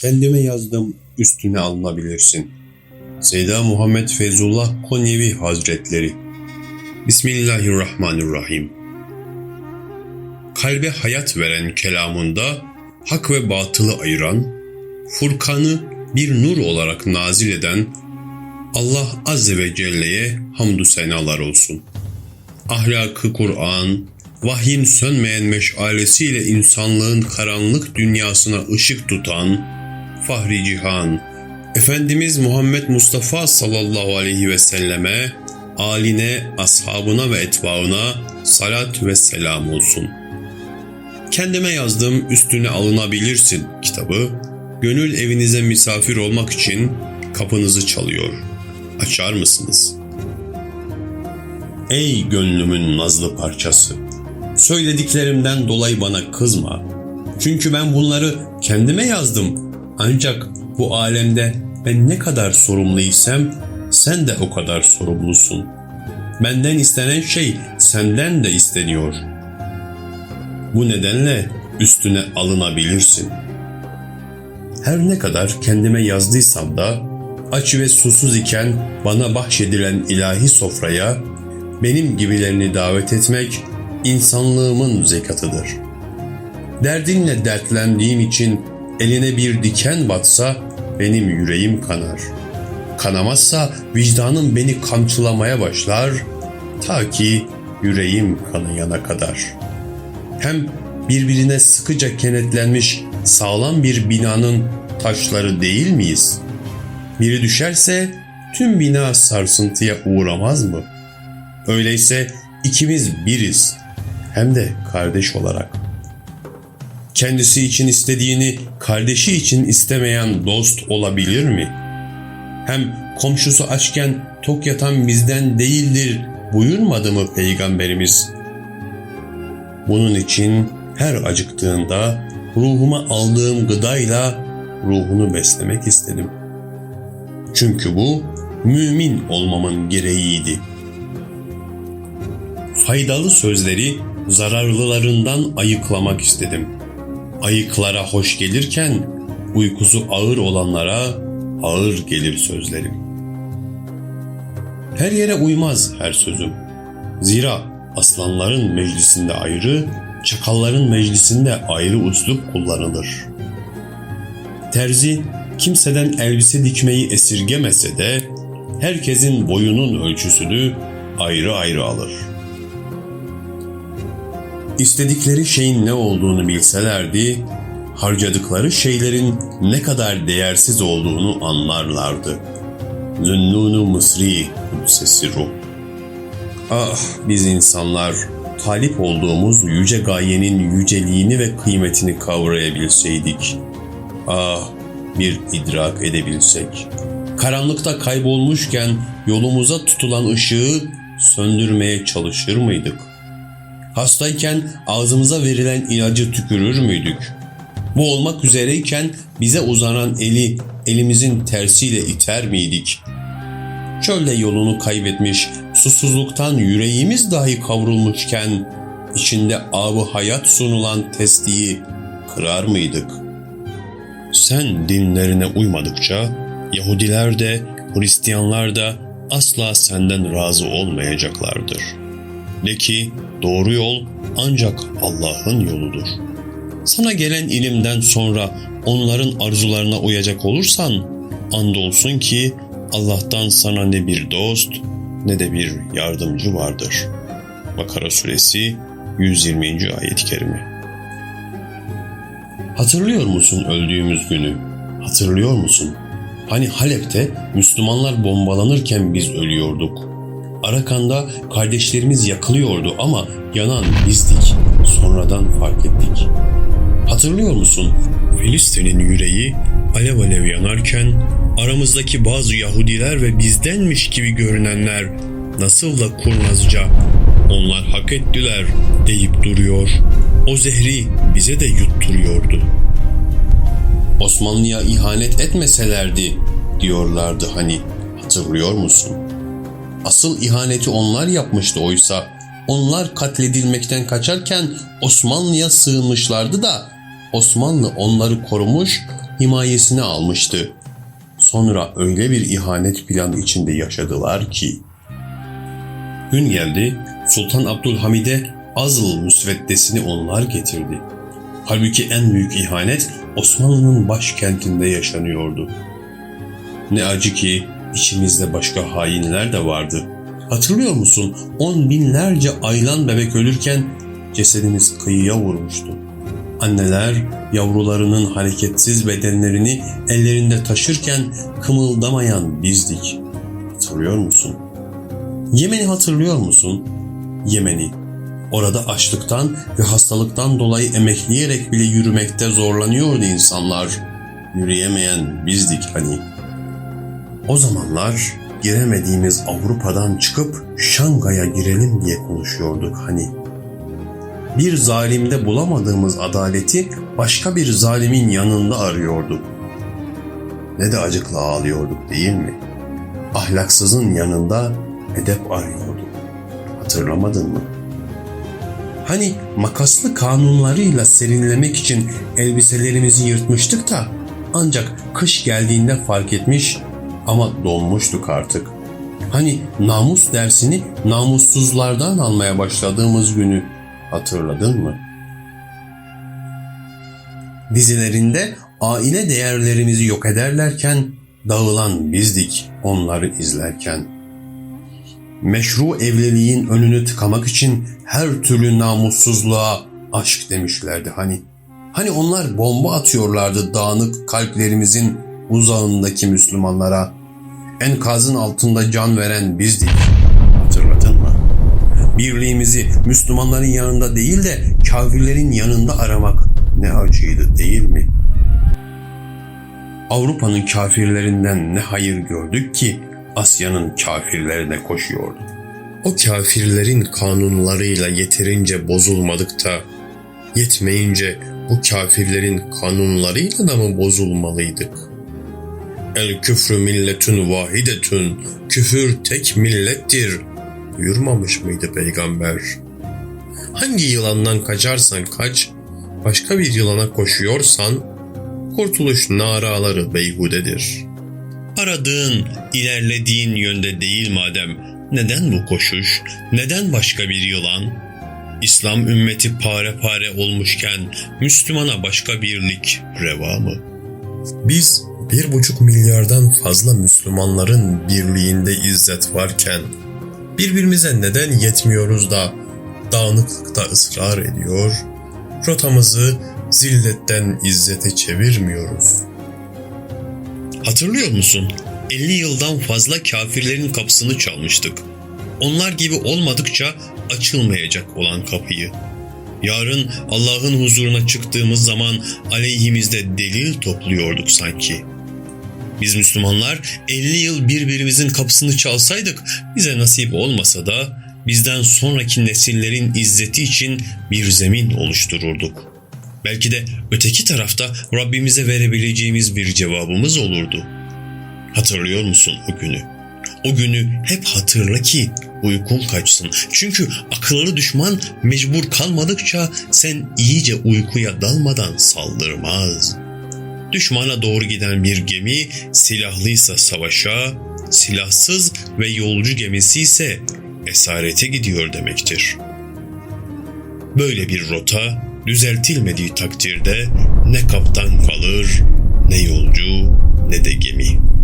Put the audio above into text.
Kendime yazdım, üstüne alınabilirsin. Seyda Muhammed Feyzullah Konyevi Hazretleri Bismillahirrahmanirrahim Kalbe hayat veren kelamında hak ve batılı ayıran, Furkan'ı bir nur olarak nazil eden Allah Azze ve Celle'ye hamdü senalar olsun. Ahlakı Kur'an, vahyin sönmeyen meşalesiyle insanlığın karanlık dünyasına ışık tutan Fahri Cihan, Efendimiz Muhammed Mustafa sallallahu aleyhi ve selleme, aline, ashabına ve etbaına salat ve selam olsun. Kendime yazdım üstüne alınabilirsin kitabı, gönül evinize misafir olmak için kapınızı çalıyor. Açar mısınız? Ey gönlümün nazlı parçası! Söylediklerimden dolayı bana kızma. Çünkü ben bunları kendime yazdım. Ancak bu alemde ben ne kadar sorumluysam sen de o kadar sorumlusun. Benden istenen şey senden de isteniyor. Bu nedenle üstüne alınabilirsin. Her ne kadar kendime yazdıysam da aç ve susuz iken bana bahşedilen ilahi sofraya benim gibilerini davet etmek insanlığımın zekatıdır. Derdinle dertlendiğim için eline bir diken batsa benim yüreğim kanar. Kanamazsa vicdanım beni kamçılamaya başlar ta ki yüreğim kanayana kadar. Hem birbirine sıkıca kenetlenmiş sağlam bir binanın taşları değil miyiz? Biri düşerse tüm bina sarsıntıya uğramaz mı? Öyleyse ikimiz biriz hem de kardeş olarak. Kendisi için istediğini kardeşi için istemeyen dost olabilir mi? Hem komşusu açken tok yatan bizden değildir buyurmadı mı Peygamberimiz? Bunun için her acıktığında ruhuma aldığım gıdayla ruhunu beslemek istedim. Çünkü bu mümin olmamın gereğiydi. Faydalı sözleri zararlılarından ayıklamak istedim. Ayıklara hoş gelirken uykusu ağır olanlara ağır gelir sözlerim. Her yere uymaz her sözüm. Zira aslanların meclisinde ayrı, çakalların meclisinde ayrı uslup kullanılır. Terzi kimseden elbise dikmeyi esirgemese de herkesin boyunun ölçüsünü ayrı ayrı alır. İstedikleri şeyin ne olduğunu bilselerdi, harcadıkları şeylerin ne kadar değersiz olduğunu anlarlardı. Zünnunu Mısri Kudsesi Ruh Ah biz insanlar talip olduğumuz yüce gayenin yüceliğini ve kıymetini kavrayabilseydik. Ah bir idrak edebilsek. Karanlıkta kaybolmuşken yolumuza tutulan ışığı söndürmeye çalışır mıydık? Hastayken ağzımıza verilen ilacı tükürür müydük? Bu olmak üzereyken bize uzanan eli elimizin tersiyle iter miydik? Çölde yolunu kaybetmiş, susuzluktan yüreğimiz dahi kavrulmuşken içinde avı hayat sunulan testiyi kırar mıydık? Sen dinlerine uymadıkça Yahudiler de Hristiyanlar da asla senden razı olmayacaklardır. De ki doğru yol ancak Allah'ın yoludur. Sana gelen ilimden sonra onların arzularına uyacak olursan andolsun ki Allah'tan sana ne bir dost ne de bir yardımcı vardır. Bakara suresi 120. ayet-i kerime. Hatırlıyor musun öldüğümüz günü? Hatırlıyor musun? Hani Halep'te Müslümanlar bombalanırken biz ölüyorduk. Arakan'da kardeşlerimiz yakılıyordu ama yanan bizdik. Sonradan fark ettik. Hatırlıyor musun? Filistin'in yüreği alev alev yanarken aramızdaki bazı Yahudiler ve bizdenmiş gibi görünenler nasıl da kurnazca onlar hak ettiler deyip duruyor. O zehri bize de yutturuyordu. Osmanlı'ya ihanet etmeselerdi diyorlardı hani hatırlıyor musun? Asıl ihaneti onlar yapmıştı oysa. Onlar katledilmekten kaçarken Osmanlı'ya sığınmışlardı da Osmanlı onları korumuş, himayesine almıştı. Sonra öyle bir ihanet planı içinde yaşadılar ki. Gün geldi, Sultan Abdülhamid'e Azıl müsveddesini onlar getirdi. Halbuki en büyük ihanet Osmanlı'nın başkentinde yaşanıyordu. Ne acı ki içimizde başka hainler de vardı. Hatırlıyor musun? On binlerce aylan bebek ölürken cesedimiz kıyıya vurmuştu. Anneler yavrularının hareketsiz bedenlerini ellerinde taşırken kımıldamayan bizdik. Hatırlıyor musun? Yemen'i hatırlıyor musun? Yemen'i. Orada açlıktan ve hastalıktan dolayı emekleyerek bile yürümekte zorlanıyordu insanlar. Yürüyemeyen bizdik hani. O zamanlar giremediğimiz Avrupa'dan çıkıp Şangay'a girelim diye konuşuyorduk hani. Bir zalimde bulamadığımız adaleti başka bir zalimin yanında arıyorduk. Ne de acıkla ağlıyorduk değil mi? Ahlaksızın yanında edep arıyorduk. Hatırlamadın mı? Hani makaslı kanunlarıyla serinlemek için elbiselerimizi yırtmıştık da ancak kış geldiğinde fark etmiş ama donmuştuk artık. Hani namus dersini namussuzlardan almaya başladığımız günü hatırladın mı? Dizilerinde aile değerlerimizi yok ederlerken dağılan bizdik onları izlerken. Meşru evliliğin önünü tıkamak için her türlü namussuzluğa aşk demişlerdi hani. Hani onlar bomba atıyorlardı dağınık kalplerimizin uzağındaki Müslümanlara. Enkazın altında can veren bizdik. Hatırladın mı? Birliğimizi Müslümanların yanında değil de kafirlerin yanında aramak ne acıydı değil mi? Avrupa'nın kafirlerinden ne hayır gördük ki Asya'nın kafirlerine koşuyorduk. O kafirlerin kanunlarıyla yeterince bozulmadık da yetmeyince bu kafirlerin kanunlarıyla da mı bozulmalıydık? El küfrü milletün vahidetün, küfür tek millettir buyurmamış mıydı peygamber? Hangi yılandan kaçarsan kaç, başka bir yılana koşuyorsan, kurtuluş naraları beyhudedir. Aradığın, ilerlediğin yönde değil madem, neden bu koşuş, neden başka bir yılan? İslam ümmeti pare pare olmuşken Müslümana başka birlik reva mı? Biz bir buçuk milyardan fazla Müslümanların birliğinde izzet varken birbirimize neden yetmiyoruz da dağınıklıkta ısrar ediyor, rotamızı zilletten izzete çevirmiyoruz. Hatırlıyor musun? 50 yıldan fazla kafirlerin kapısını çalmıştık. Onlar gibi olmadıkça açılmayacak olan kapıyı. Yarın Allah'ın huzuruna çıktığımız zaman aleyhimizde delil topluyorduk sanki. Biz Müslümanlar 50 yıl birbirimizin kapısını çalsaydık bize nasip olmasa da bizden sonraki nesillerin izzeti için bir zemin oluştururduk. Belki de öteki tarafta Rabbimize verebileceğimiz bir cevabımız olurdu. Hatırlıyor musun o günü? O günü hep hatırla ki uykun kaçsın. Çünkü akıllı düşman mecbur kalmadıkça sen iyice uykuya dalmadan saldırmaz düşmana doğru giden bir gemi silahlıysa savaşa, silahsız ve yolcu gemisi ise esarete gidiyor demektir. Böyle bir rota düzeltilmediği takdirde ne kaptan kalır, ne yolcu, ne de gemi.''